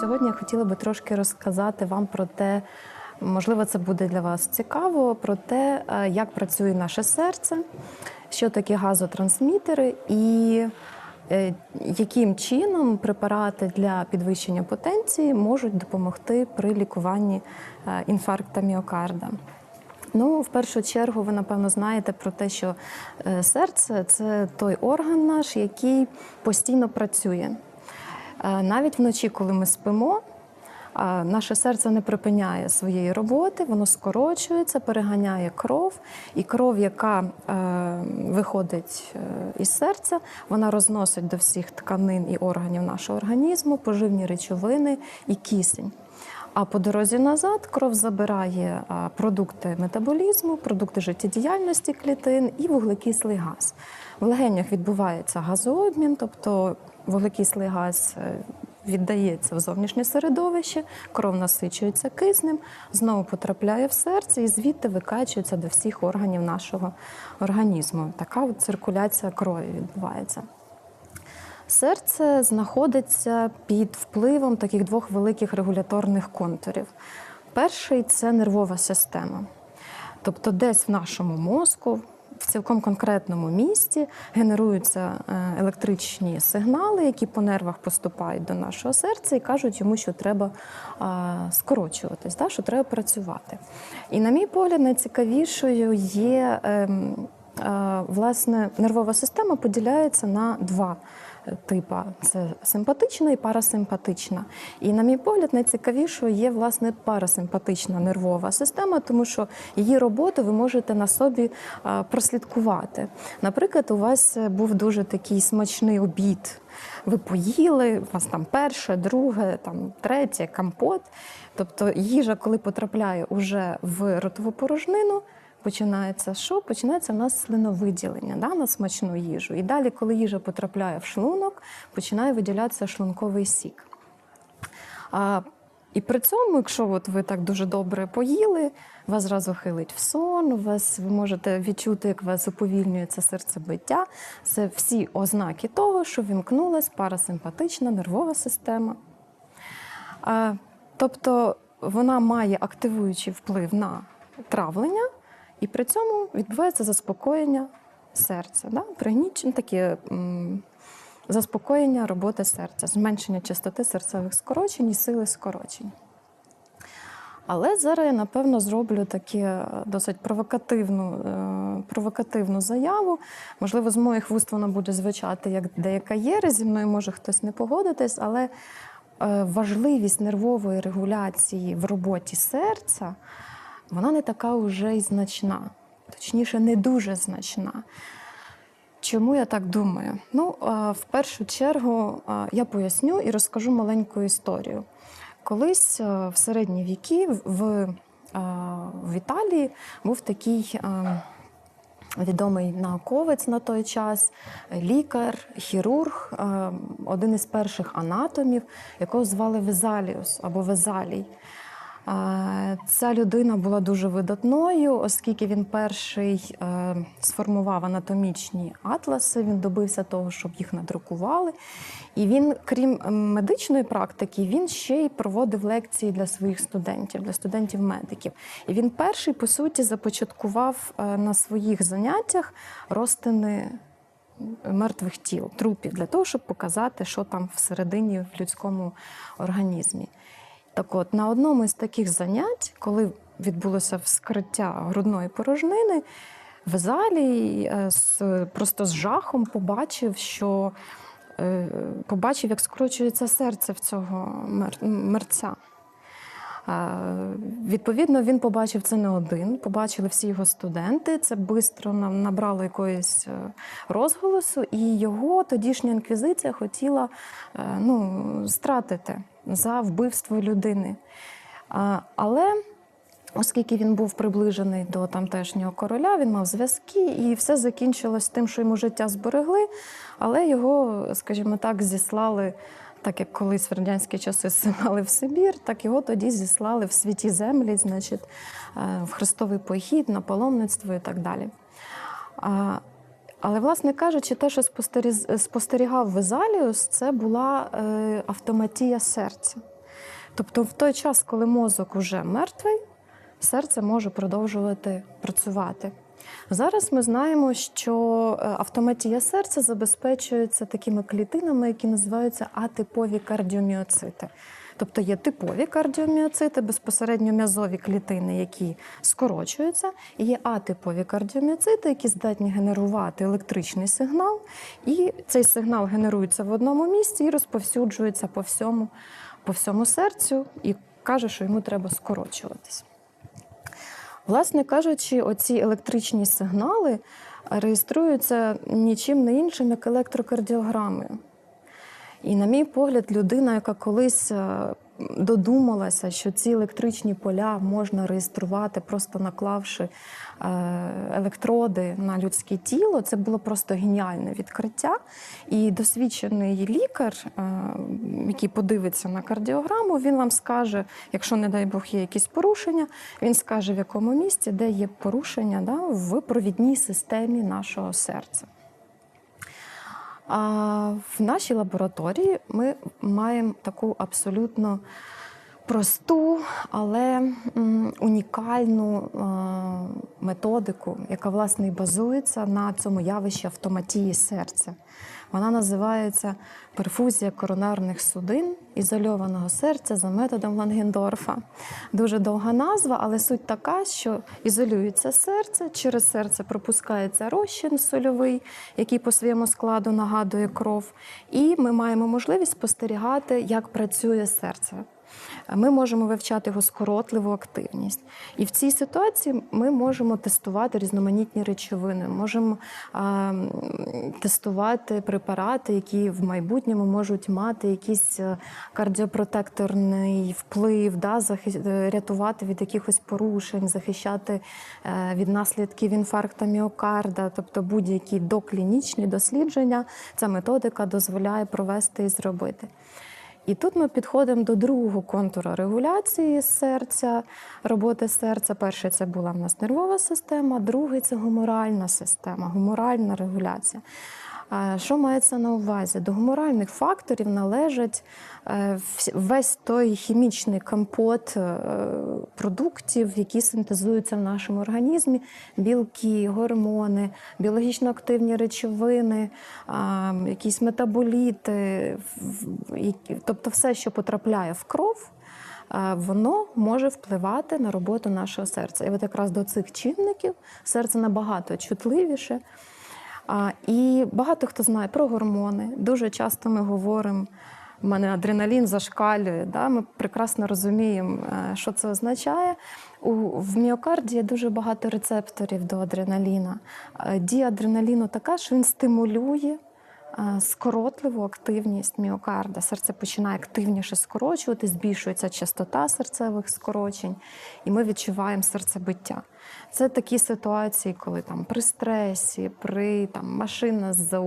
Сьогодні я хотіла би трошки розказати вам про те, можливо, це буде для вас цікаво, про те, е, як працює наше серце, що таке газотрансмітери і е, яким чином препарати для підвищення потенції можуть допомогти при лікуванні е, інфаркта міокарда. Ну, в першу чергу, ви напевно знаєте про те, що серце це той орган наш, який постійно працює. Е, Навіть вночі, коли ми спимо, е, наше серце не припиняє своєї роботи, воно скорочується, переганяє кров, і кров, яка е, виходить із серця, вона розносить до всіх тканин і органів нашого організму поживні речовини і кисень. А по дорозі назад кров забирає продукти метаболізму, продукти життєдіяльності клітин і вуглекислий газ. В легенях відбувається газообмін, тобто вуглекислий газ е, віддається в зовнішнє середовище, кров насичується киснем, знову потрапляє в серце і звідти викачується до всіх органів нашого організму. Така от циркуляція крові відбувається. Серце знаходиться під впливом таких двох великих регуляторних контурів. Перший це нервова система. Тобто, десь в нашому мозку, в цілком конкретному місці, генеруються е, електричні сигнали, які по нервах поступають до нашого серця і кажуть йому, що треба скорочуватись, да, що треба працювати. І, на мій погляд, найцікавішою є. Е, Власне, нервова система поділяється на два е, типа: це симпатична і парасимпатична. І, на мій погляд, найцікавішою є власне парасимпатична нервова система, тому що її роботу ви можете на собі е, прослідкувати. Наприклад, у вас був дуже такий смачний обід. Ви поїли, у вас там перше, друге, там третє, компот. Тобто їжа, коли потрапляє уже в ротову порожнину, починається що? Починається в нас слиновиділення да, на смачну їжу. І далі, коли їжа потрапляє в шлунок, починає виділятися шлунковий сік. А, і при цьому, якщо от ви так дуже добре поїли, вас зразу хилить в сон, вас ви можете відчути, як вас уповільнюється серцебиття. Це всі ознаки того, що вімкнулась парасимпатична нервова система. А, тобто вона має активуючий вплив на травлення, і при цьому відбувається заспокоєння серця. Да? Пригнічення таке заспокоєння роботи серця, зменшення частоти серцевих скорочень і сили скорочень. Але зараз я напевно зроблю таку е, досить провокативну, е, провокативну заяву. Можливо, з моїх вуст вона буде звучати як деяка єресь, зі мною може хтось не погодитись, але е, важливість нервової регуляції в роботі серця вона не така вже й значна, точніше, не дуже значна. Чому я так думаю? Ну, в першу чергу я поясню і розкажу маленьку історію. Колись в середні віки в, в, Італії був такий відомий науковець на той час, лікар, хірург, один із перших анатомів, якого звали Везаліус або Везалій. Ця людина була дуже видатною, оскільки він перший е, сформував анатомічні атласи, він добився того, щоб їх надрукували. І він, крім медичної практики, він ще й проводив лекції для своїх студентів, для студентів-медиків. І він перший, по суті, започаткував е, на своїх заняттях розтини мертвих тіл, трупів, для того, щоб показати, що там всередині в людському організмі. Так от, на одному із таких занять, коли відбулося вскриття грудної порожнини, в залі е, просто з жахом побачив, що е, побачив, як скорочується серце в цього мер- мерця. Відповідно, він побачив це не один, побачили всі його студенти. Це швидко набрало якоїсь е, розголосу, і його тодішня інквізиція хотіла ну, стратити за вбивство людини. Але Оскільки він був приближений до тамтешнього короля, він мав зв'язки, і все закінчилось тим, що йому життя зберегли, але його, скажімо так, зіслали, так як колись в радянські часи зсилали в Сибір, так його тоді зіслали в святі землі, значить, е, в хрестовий похід, на паломництво і так далі. Але, власне кажучи, те, що спостерігав Везаліус, це була е, автоматія серця. Тобто, в той час, коли мозок уже мертвий, серце може продовжувати працювати. Зараз ми знаємо, що е, автоматія серця забезпечується такими клітинами, які називаються атипові кардіоміоцити. Тобто є типові кардіоміоцити, безпосередньо м'язові клітини, які скорочуються, і є атипові кардіоміоцити, які здатні генерувати електричний сигнал, і цей сигнал генерується в одному місці і розповсюджується по всьому, по всьому серцю, і каже, що йому треба скорочуватись. Власне кажучи, оці електричні сигнали реєструються нічим не іншим, як електрокардіограмою. І, на мій погляд, людина, яка колись е, додумалася, що ці електричні поля можна реєструвати, просто наклавши е, електроди на людське тіло, це було просто геніальне відкриття. І досвідчений лікар, е, який подивиться на кардіограму, він вам скаже, якщо, не дай Бог, є якісь порушення, він скаже, в якому місці, де є порушення да, в провідній системі нашого серця. А в нашій лабораторії ми маємо таку абсолютно просту, але унікальну е, методику, яка власне базується на цьому явищі автоматії серця. Вона називається перфузія коронарних судин ізольованого серця за методом Лангендорфа. Дуже довга назва, але суть така, що ізолюється серце, через серце пропускається розчин сольовий, який по своєму складу нагадує кров. І ми маємо можливість спостерігати, як працює серце. Ми можемо вивчати його скоротливу активність. І в цій ситуації ми можемо тестувати різноманітні речовини, можемо а, тестувати препарати, які в майбутньому можуть мати якийсь е, кардіопротекторний вплив, да, захи- е, рятувати від якихось порушень, захищати е, від наслідків інфаркту міокарда, тобто будь-які доклінічні дослідження. Ця методика дозволяє провести і зробити. І тут ми підходимо до другого контуру регуляції серця, роботи серця. Перший це була в нас нервова система, другий це гуморальна система, гуморальна регуляція. Що мається на увазі? До гуморальних факторів належать е, весь той хімічний компот е, продуктів, які синтезуються в нашому організмі: білки, гормони, біологічно активні речовини, якісь метаболіти, тобто все, що потрапляє в кров. е, Воно може впливати на роботу нашого серця. І от якраз до цих чинників серце набагато чутливіше. І багато хто знає про гормони. Дуже часто ми говоримо, в мене адреналін зашкалює. Да? Ми прекрасно розуміємо, е, що це означає. У, в міокарді є дуже багато рецепторів до адреналіна. Е, Дія адреналіну така, що він стимулює скоротливу активність міокарда. Серце починає активніше скорочувати, збільшується частота серцевих скорочень, і ми відчуваємо серцебиття. Це такі ситуації, коли там при стресі, при там машина з-за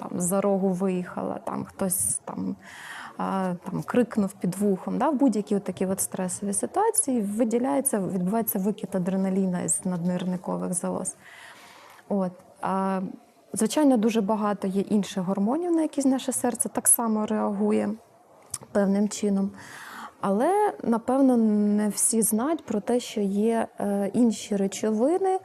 там, за рогу виїхала, там хтось там. Там крикнув під вухом, да, в будь-які такі стресові ситуації виділяється, відбувається викид адреналіна із наднирникових залоз. От. А, звичайно, дуже багато є інших гормонів, на які наше серце так само реагує певним чином. Але напевно не всі знають про те, що є е, інші речовини, е,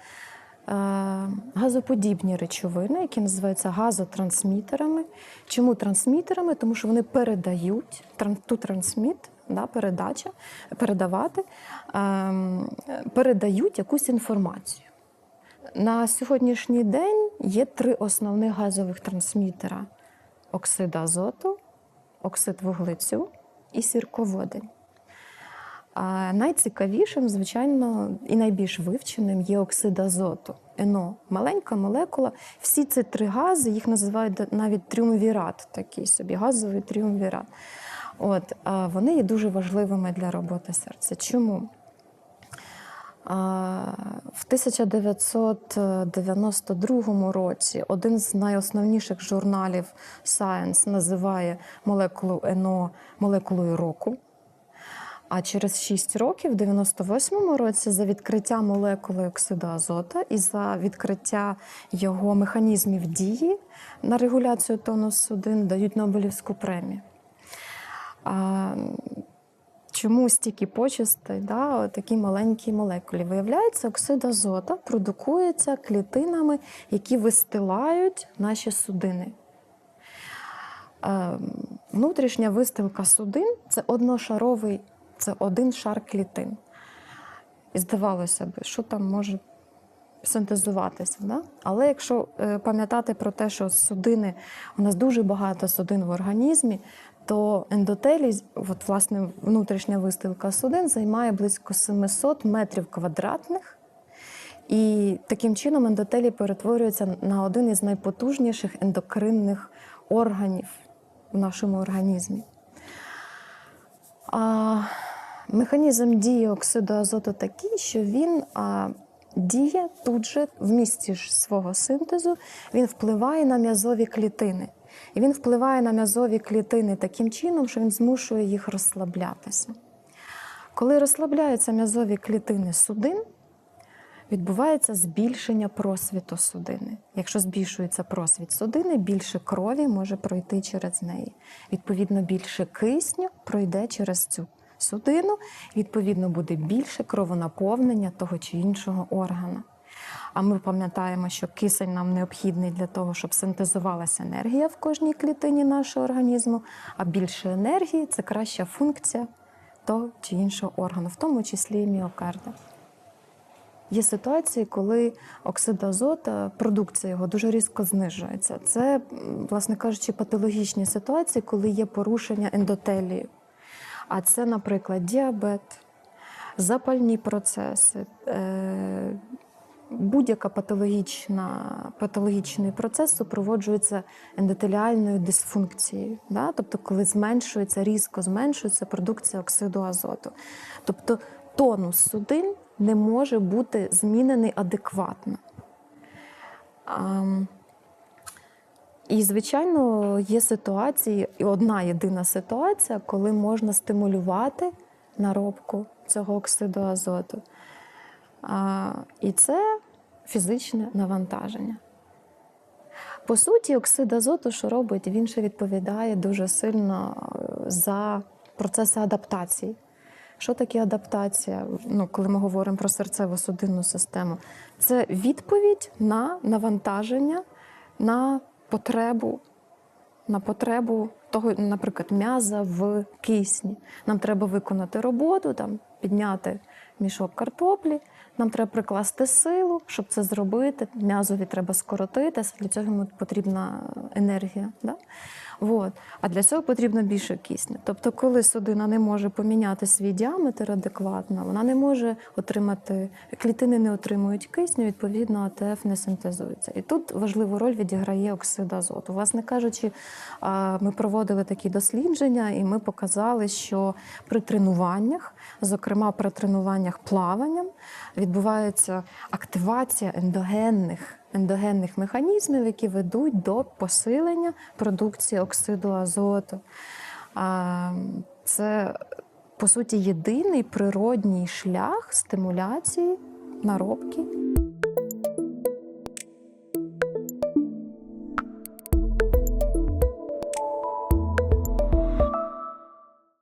газоподібні речовини, які називаються газотрансмітерами. Чому трансмітерами? Тому що вони передають ту трансміт, да, передача, передавати, ем, передають якусь інформацію. На сьогоднішній день є три основних газових трансмітера: оксид азоту, оксид вуглецю і сірководень. А найцікавішим, звичайно, і найбільш вивченим є оксид азоту. НО маленька молекула. Всі ці три гази їх називають навіть тріумвірат, такий собі газовий тріумвірат. От, вони є дуже важливими для роботи серця. Чому? В 1992 році один з найосновніших журналів Science називає молекулу НО молекулою року. А через 6 років, в 98-му році, за відкриття молекули оксиду азота і за відкриття його механізмів дії на регуляцію тонус судин дають Нобелівську премію. Чому стільки почистей, да, такі маленькі молекулі? Виявляється, оксид азота продукується клітинами, які вистилають наші судини. Е, Внутрішня вистилка судин це одношаровий, це один шар клітин. І здавалося б, що там може синтезуватися. Да? Але якщо е, пам'ятати про те, що судини, у нас дуже багато судин в організмі, то ендотелій, от, власне, внутрішня вистилка судин займає близько 700 метрів квадратних. І таким чином ендотелій перетворюється на один із найпотужніших ендокринних органів в нашому організмі. А, механізм дії оксиду азоту такий, що він а, діє тут же в місці ж свого синтезу, він впливає на м'язові клітини. І він впливає на м'язові клітини таким чином, що він змушує їх розслаблятися. Коли розслабляються м'язові клітини судин, відбувається збільшення просвіту судини. Якщо збільшується просвіт судини, більше крові може пройти через неї. Відповідно, більше кисню пройде через цю судину, відповідно, буде більше кровонаповнення того чи іншого органу. А ми пам'ятаємо, що кисень нам необхідний для того, щоб синтезувалася енергія в кожній клітині нашого організму, а більше енергії це краща функція того чи іншого органу, в тому числі і міокарда. Є ситуації, коли оксид азота, продукція його дуже різко знижується. Це, власне кажучи, патологічні ситуації, коли є порушення ендотелію. А це, наприклад, діабет, запальні процеси, е, будь-яка патологічна, патологічний процес супроводжується ендотеліальною дисфункцією. Да? Тобто, коли зменшується, різко зменшується продукція оксиду азоту. Тобто тонус судин не може бути змінений адекватно. Ам, І, звичайно, є ситуації, і одна єдина ситуація, коли можна стимулювати наробку цього оксиду азоту. А, І це фізичне навантаження. По суті, оксид азоту, що робить, він ще відповідає дуже сильно е, за процеси адаптації. Що таке адаптація? Ну, коли ми говоримо про серцево-судинну систему, це відповідь на навантаження, на потребу, на потребу того, наприклад, м'яза в кисні. Нам треба виконати роботу, там, підняти мішок картоплі, нам треба прикласти силу, щоб це зробити. М'язові треба скоротити, для цього йому потрібна енергія. Да? Вот. А для цього потрібно більше кисню. Тобто, коли судина не може поміняти свій діаметр адекватно, вона не може отримати, клітини не отримують кисню, відповідно, АТФ не синтезується. І тут важливу роль відіграє оксид азоту. Власне кажучи, ми проводили такі дослідження, і ми показали, що при тренуваннях, зокрема при тренуваннях плаванням, відбувається активація ендогенних ендогенних механізмів, які ведуть до посилення продукції оксиду азоту. Це, по суті, єдиний природній шлях стимуляції наробки